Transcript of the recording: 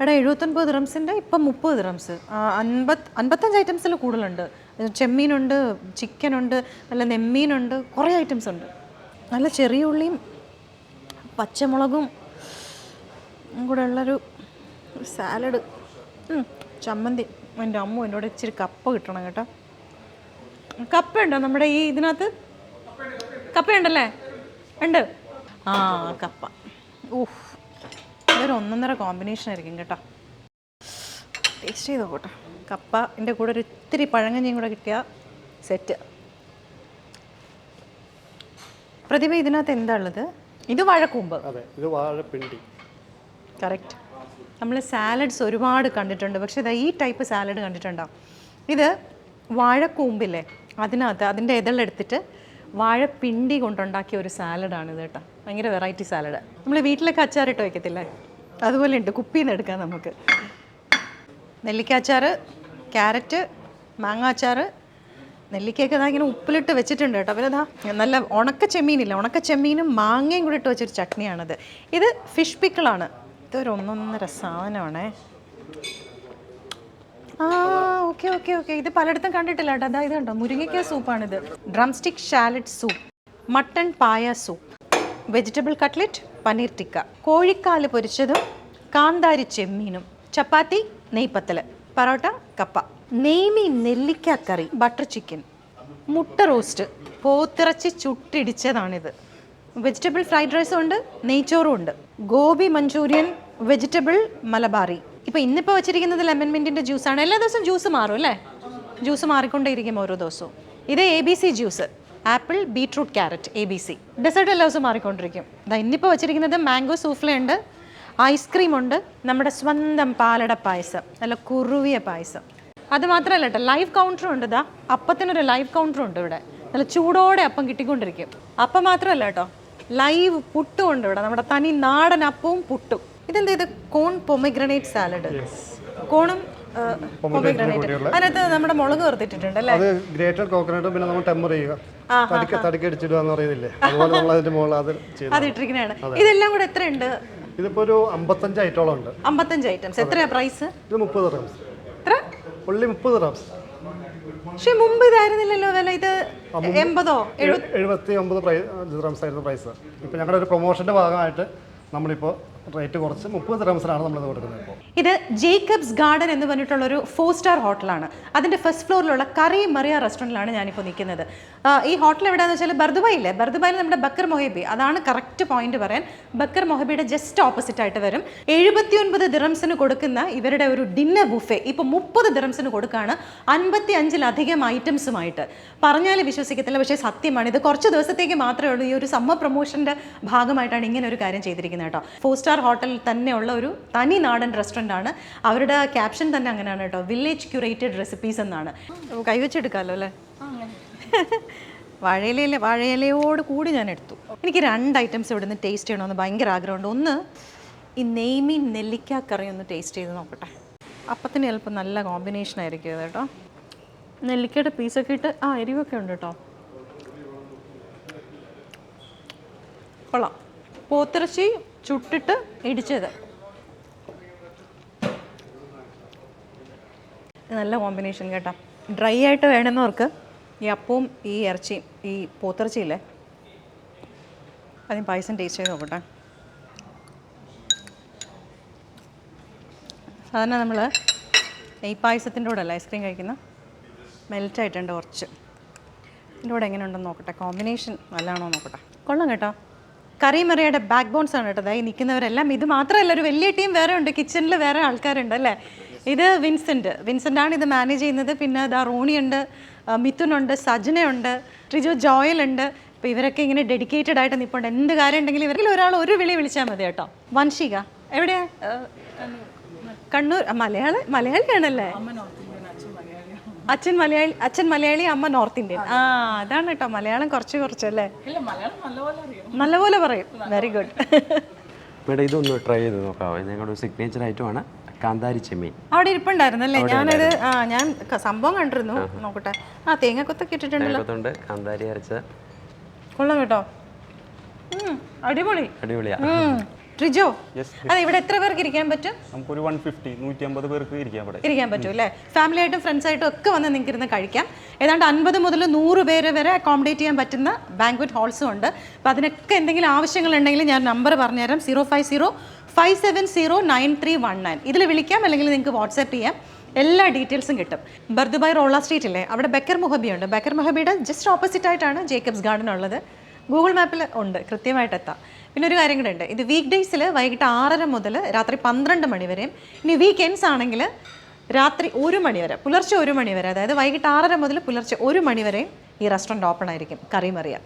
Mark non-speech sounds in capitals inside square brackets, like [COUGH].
എടാ എഴുപത്തൊൻപത് ദിറംസിന്റെ ഇപ്പം മുപ്പത് ദിറംസ് അൻപത് അൻപത്തഞ്ച് ഐറ്റംസിൽ കൂടുതലുണ്ട്. ചെമ്മീനുണ്ട് ചിക്കനുണ്ട് നല്ല നെമ്മീനുണ്ട് കുറേ ഐറ്റംസ് ഉണ്ട്. നല്ല ചെറിയ ഉള്ളിയും പച്ചമുളകും കൂടെ ഉള്ളൊരു സാലഡ് ചമ്മന്തി. എന്റെ അമ്മ എന്നോട് ഇച്ചിരി കപ്പ കിട്ടണം കേട്ടോ. കപ്പ ഉണ്ടോ നമ്മുടെ ഈ ഇതിനകത്ത്? കപ്പയുണ്ടല്ലേ? ഉണ്ട്. ആ കപ്പ. ഊഹ് ഇതൊരു ഒന്നൊന്നര കോമ്പിനേഷൻ ആയിരിക്കും കേട്ടോ. ടേസ്റ്റ് ചെയ്ത് നോക്കട്ടെ കപ്പ എന്റെ കൂടെ ഒരു ഇത്തിരി പഴങ്കഞ്ഞിയും കൂടെ കിട്ടിയ സെറ്റ് പ്രതിഭ ഇതിനകത്ത് എന്താ ഉള്ളത്? ഇത് വാഴക്കൂമ്പ്. അതെ ഇത് വാഴപ്പിണ്ടി. കറക്റ്റ് നമ്മൾ സാലഡ്സ് ഒരുപാട് കണ്ടിട്ടുണ്ട്. പക്ഷെ ഇതാ ഈ ടൈപ്പ് സാലഡ് കണ്ടിട്ടുണ്ടോ? ഇത് വാഴക്കൂമ്പില്ലേ? അതിനകത്ത് അതിന്റെ ഇതളെടുത്തിട്ട് വാഴപ്പിണ്ടി കൊണ്ടുണ്ടാക്കിയ ഒരു സാലഡാണ് ഇത് കേട്ടോ. ഭയങ്കര വെറൈറ്റി സാലഡ് നമ്മൾ വീട്ടിലൊക്കെ അച്ചാറിട്ട് വയ്ക്കത്തില്ലേ അതുപോലെ ഉണ്ട് കുപ്പിയിൽ നിന്ന് എടുക്കാം നമുക്ക്. നെല്ലിക്ക അച്ചാർ ക്യാരറ്റ് മാങ്ങ അച്ചാർ നെല്ലിക്കയൊക്കെ ഇതാ ഇങ്ങനെ ഉപ്പിലിട്ട് വെച്ചിട്ടുണ്ട് കേട്ടോ. അവരതാ നല്ല ഉണക്ക ചെമ്മീനില്ല? ഉണക്ക ചെമ്മീനും മാങ്ങയും കൂടി ഇട്ട് വെച്ചൊരു ചട്നിയാണിത്. ഇത് ഫിഷ് പിക്കിളാണ് ഇതൊരു ഒന്നൊന്നര സാധനമാണേ. ആ ഓക്കെ ഓക്കെ ഓക്കെ. ഇത് പലയിടത്തും കണ്ടിട്ടില്ല കേട്ടോ. അതായത് കണ്ടോ മുരിങ്ങയ്ക്ക സൂപ്പാണിത്. Drumstick shallot soup mutton paya soup vegetable cutlet paneer tikka കോഴിക്കാൽ പൊരിച്ചതും കാന്താരി ചെമ്മീനും. ചപ്പാത്തി നെയ്പ്പത്തൽ പറോട്ട കപ്പ. നെയ്മീൻ നെല്ലിക്ക കറി ബട്ടർ ചിക്കൻ മുട്ട റോസ്റ്റ് പോത്തിറച്ചി ചുട്ടിടിച്ചതാണിത്. വെജിറ്റബിൾ ഫ്രൈഡ് റൈസും ഉണ്ട് നെയ്ച്ചോറും ഉണ്ട്. Gobi Manchurian vegetable Malabari. ഇപ്പൊ ഇന്നിപ്പോൾ വെച്ചിരിക്കുന്നത് ലെമൺ മിന്റിന്റെ ജ്യൂസാണ് എല്ലാ ദിവസവും ജ്യൂസ് മാറും അല്ലേ? ജ്യൂസ് മാറിക്കൊണ്ടേയിരിക്കും ഓരോ ദിവസവും. ഇത് A B C juice apple beetroot carrot A B C dessert എല്ലാ ദിവസവും മാറിക്കൊണ്ടിരിക്കും. ഇതാ ഇന്നിപ്പോൾ വെച്ചിരിക്കുന്നത് മാംഗോ സൂഫ്ല ഉണ്ട്. ഐസ്ക്രീം ഉണ്ട്. നമ്മുടെ സ്വന്തം പാലട പായസം നല്ല കുറുവിയ പായസം. അത് മാത്രമല്ല കേട്ടോ ലൈവ് കൗണ്ടറും ഉണ്ട് ഇതാ അപ്പത്തിനൊരു ലൈവ് കൗണ്ടറും ഉണ്ട് ഇവിടെ. നല്ല ചൂടോടെ അപ്പം കിട്ടിക്കൊണ്ടിരിക്കും. അപ്പം മാത്രമല്ല കേട്ടോ ലൈവ് പുട്ടും ഉണ്ട് ഇവിടെ. നമ്മുടെ തനി നാടൻ അപ്പവും പുട്ടും. ഇതെന്താ ഇത്? Corn pomegranate salad. കോണും അതിനകത്ത് നമ്മുടെ മുളക് വറുത്തിട്ടിട്ടുണ്ട് അല്ലേ? അത് ഗ്രേറ്റഡ് കോക്കനട്ടും പിന്നെ നമ്മൾ ടെമ്പർ ചെയ്യുക. തടിക്ക തടിക്കടിച്ചിടുക എന്ന് പറയുന്നില്ലേ? അതുപോലെ നമ്മൾ അതിന്റെ മുകളിൽ അത് അത് ഇട്ടിരിക്കുന്നതാണ്. ഇതെല്ലാം കൂടെ എത്രയുണ്ട്? ഇതിപ്പോ ഒരു അമ്പത്തഞ്ച് ഐറ്റോളം ഉണ്ട്. അമ്പത്തഞ്ച് ഐറ്റംസ്. എത്രയാ പ്രൈസ് ഇത് മുപ്പത് റംസ് എത്ര? ഉള്ളി മുപ്പത് റംസ് പക്ഷെ മുമ്പ് ഇതായിരുന്നില്ലല്ലോ വില. ഇത് എൺപതോ എഴു എഴുപത്തി ഒമ്പത് റംസ് ആയിരുന്നു പ്രൈസ് ഇപ്പൊ ഞങ്ങളുടെ ഒരു പ്രൊമോഷന്റെ ഭാഗമായിട്ട് നമ്മളിപ്പോൾ റേറ്റ് കുറച്ച് മുപ്പത് റംസിനാണ് നമ്മൾ കൊടുക്കുന്നത് ഇത് ജേക്കബ്സ് ഗാർഡൻ എന്ന് പറഞ്ഞിട്ടുള്ള ഒരു ഫോർ സ്റ്റാർ ഹോട്ടലാണ്. അതിന്റെ ഫസ്റ്റ് ഫ്ലോറിലുള്ള കറി മറിയ റെസ്റ്റോറന്റിലാണ് ഞാനിപ്പോൾ നിൽക്കുന്നത്. ഈ ഹോട്ടൽ എവിടെയാണെന്ന് വെച്ചാൽ ബർദുബായില്ലേ? ബർദുബായിൽ നമ്മുടെ ബക്കർ മൊഹബി. അതാണ് കറക്റ്റ് പോയിന്റ് പറയാൻ. ബക്കർ മൊഹബിയുടെ ജസ്റ്റ് ഓപ്പോസിറ്റ് ആയിട്ട് വരും. എഴുപത്തിയൊൻപത് ദിറംസിന് കൊടുക്കുന്ന ഇവരുടെ ഒരു ഡിന്നർ ബുഫേ ഇപ്പോൾ മുപ്പത് ദിറംസിന് കൊടുക്കുകയാണ് അൻപത്തി അഞ്ചിലധികം ഐറ്റംസുമായിട്ട് പറഞ്ഞാൽ വിശ്വസിക്കത്തില്ല പക്ഷേ സത്യമാണ്. ഇത് കുറച്ച് ദിവസത്തേക്ക് മാത്രമേ ഉള്ളൂ. ഈ ഒരു സമ്മർ പ്രൊമോഷന്റെ ഭാഗമായിട്ടാണ് ഇങ്ങനെ ഒരു കാര്യം ചെയ്തിരിക്കുന്നത് കേട്ടോ. ഫോർ സ്റ്റാർ ഹോട്ടലിൽ തന്നെയുള്ള ഒരു തനി നാടൻ റെസ്റ്റോറന്റ് ആണ്. അവരുടെ ക്യാപ്ഷൻ തന്നെ അങ്ങനെയാണ് കേട്ടോ. വില്ലേജ് ക്യൂറേറ്റഡ് റെസിപ്പീസ് എന്നാണ്. കൈവച്ചെടുക്കാമല്ലോ അല്ലേ? [LAUGHS] വാഴയിലയിലെ വാഴയിലയോട് കൂടി ഞാൻ എടുത്തു. എനിക്ക് രണ്ട് ഐറ്റംസ് ഇവിടുന്ന് നിന്ന് ടേസ്റ്റ് ചെയ്യണമെന്ന് ഭയങ്കര ആഗ്രഹമുണ്ട്. ഒന്ന് ഈ നെയ്മീൻ നെല്ലിക്ക കറി ഒന്ന് ടേസ്റ്റ് ചെയ്ത് നോക്കട്ടെ. അപ്പത്തിന് ചിലപ്പോൾ നല്ല കോമ്പിനേഷൻ ആയിരിക്കും കേട്ടോ. നെല്ലിക്കയുടെ പീസൊക്കെ ഇട്ട് ആ എരിവൊക്കെ ഉണ്ട് കേട്ടോ. കൊള്ളാം. പോത്തിറച്ചി ചുട്ടിട്ട് ഇടിച്ചത്. നല്ല കോമ്പിനേഷൻ കേട്ടോ. ഡ്രൈ ആയിട്ട് വേണമെന്നവർക്ക് ഈ അപ്പവും ഈ ഇറച്ചിയും ഈ പോത്തിറച്ചിയില്ലേ? അതിന് പായസം ടേസ്റ്റ് ചെയ്ത് നോക്കട്ടെ. സാധാരണ നമ്മൾ ഈ പായസത്തിന്റെ കൂടെ അല്ല ഐസ്ക്രീം കഴിക്കുന്ന? മെൽറ്റായിട്ടുണ്ട് കുറച്ച്. ഇതിന്റെ കൂടെ എങ്ങനെയുണ്ടെന്ന് നോക്കട്ടെ. കോമ്പിനേഷൻ നല്ലതാണോ നോക്കട്ടെ. കൊള്ളാം കേട്ടോ. കറി മറിയുടെ ബാക്ക് ബോൺസ് ആണ് കേട്ടോ. ഈ നിൽക്കുന്നവരെല്ലാം. ഇത് മാത്രമല്ല ഒരു വലിയ ടീം വേറെ ഉണ്ട്. കിച്ചണിൽ വേറെ ആൾക്കാരുണ്ട് അല്ലേ? ഇത് വിൻസെന്റ് വിൻസെന്റ് ആണ് ഇത് മാനേജ് ചെയ്യുന്നത്. പിന്നെ ദാ റോണിയുണ്ട് മിഥുനുണ്ട് സജനയുണ്ട് ട്രിജു ജോയൽ ഉണ്ട്. അപ്പോൾ ഇവരൊക്കെ ഇങ്ങനെ ഡെഡിക്കേറ്റഡ് ആയിട്ട് നിൽപ്പുണ്ട് എന്ത് കാര്യം ഉണ്ടെങ്കിലും ഇവരിൽ ഒരാൾ ഒരു വിളി വിളിച്ചാൽ മതി കേട്ടോ. വൻഷിക. എവിടെയാ? കണ്ണൂർ. മലയാള മലയാളിയാണല്ലേ? അച്ഛൻ മലയാളി അച്ഛൻ മലയാളി അമ്മ നോർത്ത് ഇന്ത്യൻ. ആ അതാണ് കേട്ടോ. മലയാളം കുറച്ച് കുറച്ചല്ലേ നല്ലപോലെ പറയും. വെരി ഗുഡ് [LAUGHS] മേഡം ഇതൊന്ന് ട്രൈ ചെയ്ത് നോക്കാവോ? ഇത് ഞങ്ങളുടെ സിഗ്നേച്ചർ ഐറ്റമാണ് കാന്താരി ചെമ്മീൻ. അവിടെ ഇരിപ്പുണ്ടായിരുന്നല്ലേ? ഞാനത് ആ ഞാൻ സംഭവം കണ്ടിരുന്നു. നോക്കട്ടെ. ആ തേങ്ങക്കൊത്തൊക്കെ ഇട്ടിട്ടുണ്ടല്ലോ. തേങ്ങത്തുണ്ട് കാന്താരി അരച്ച കൊള്ളാം കേട്ടോ. അടിപൊളി. അടിപൊളിയാ. ട്രിജോ അതെ ഇവിടെ എത്ര പേർക്ക് ഇരിക്കാൻ പറ്റും? നമുക്ക് ഒരു വൺ ഫിഫ്റ്റി നൂറ്റി അമ്പത് പേർക്ക് ഇരിക്കാൻ പറ്റും. ഇരിക്കാൻ പറ്റും അല്ലേ? ഫാമിലി ആയിട്ടും ഫ്രണ്ട്സ് ആയിട്ടും ഒക്കെ വന്ന് നിങ്ങൾക്ക് ഇരുന്ന് കഴിക്കാം. ഏതാണ്ട് അൻപത് മുതൽ നൂറ് പേര് വരെ അക്കോമഡേറ്റ് ചെയ്യാൻ പറ്റുന്ന ബാങ്ക്വറ്റ് ഹാൾസും ഉണ്ട്. അപ്പോൾ അതിനൊക്കെ എന്തെങ്കിലും ആവശ്യങ്ങളുണ്ടെങ്കിൽ ഞാൻ നമ്പർ പറഞ്ഞുതരാം. Zero five zero five seven zero nine three one nine ഇതിൽ വിളിക്കാം അല്ലെങ്കിൽ നിങ്ങൾക്ക് വാട്സാപ്പ് ചെയ്യാം. എല്ലാ ഡീറ്റെയിൽസും കിട്ടും. ബർദുബായ് റോള സ്ട്രീറ്റ് അല്ലേ അവിടെ ബക്കർ മുഹബി ഉണ്ട്. ബക്കർ മുഹബിയുടെ ജസ്റ്റ് ഓപ്പോസിറ്റ് ആയിട്ടാണ് ജേക്കബ്സ് ഗാർഡൻ ഉള്ളത്. ഗൂഗിൾ മാപ്പിൽ ഉണ്ട്. കൃത്യമായിട്ട് എത്താം. പിന്നെ ഒരു കാര്യം കൂടെ ഉണ്ട്. ഇത് വീക്ക് ഡേയ്സിൽ വൈകിട്ട് ആറര മുതൽ രാത്രി പന്ത്രണ്ട് മണി വരെയും ഇനി വീക്കെൻഡ്സ് ആണെങ്കിൽ രാത്രി ഒരു മണി വരെ പുലർച്ചെ ഒരു മണി വരെ അതായത് വൈകിട്ട് ആറര മുതൽ പുലർച്ചെ ഒരു മണി വരെയും ഈ റെസ്റ്റോറന്റ് ഓപ്പൺ ആയിരിക്കും. കറിമറിയ